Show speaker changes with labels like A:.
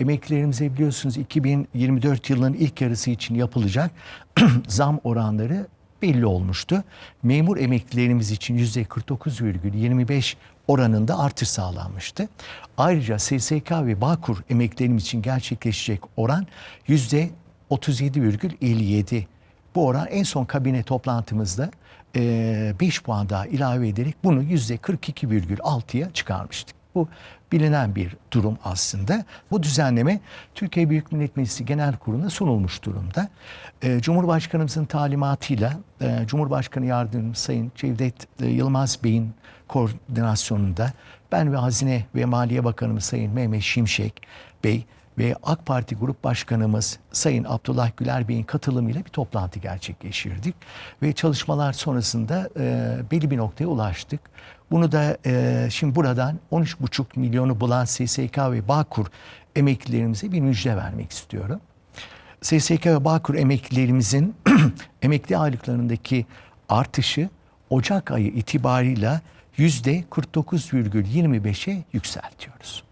A: Emeklilerimize biliyorsunuz 2024 yılının ilk yarısı için yapılacak zam oranları belli olmuştu. Memur emeklilerimiz için %49,25 oranında artış sağlanmıştı. Ayrıca SSK ve Bağkur emeklilerimiz için gerçekleşecek oran %37,57. Bu oran en son kabine toplantımızda 5 puan daha ilave ederek bunu %42,6'ya çıkarmıştık. Bu bilinen bir durum aslında. Bu düzenleme Türkiye Büyük Millet Meclisi Genel Kurulu'na sunulmuş durumda. Ee, Cumhurbaşkanımızın talimatıyla e, Cumhurbaşkanı Yardımcısı Sayın Cevdet e, Yılmaz Bey'in koordinasyonunda ben ve Hazine ve Maliye Bakanımız Sayın Mehmet Şimşek Bey ve AK Parti Grup Başkanımız Sayın Abdullah Güler Bey'in katılımıyla bir toplantı gerçekleştirdik. Ve çalışmalar sonrasında e, belli bir noktaya ulaştık. Bunu da e, şimdi buradan 13,5 milyonu bulan SSK ve Bağkur emeklilerimize bir müjde vermek istiyorum. SSK ve Bağkur emeklilerimizin emekli aylıklarındaki artışı Ocak ayı itibarıyla yüzde 49,25'e yükseltiyoruz.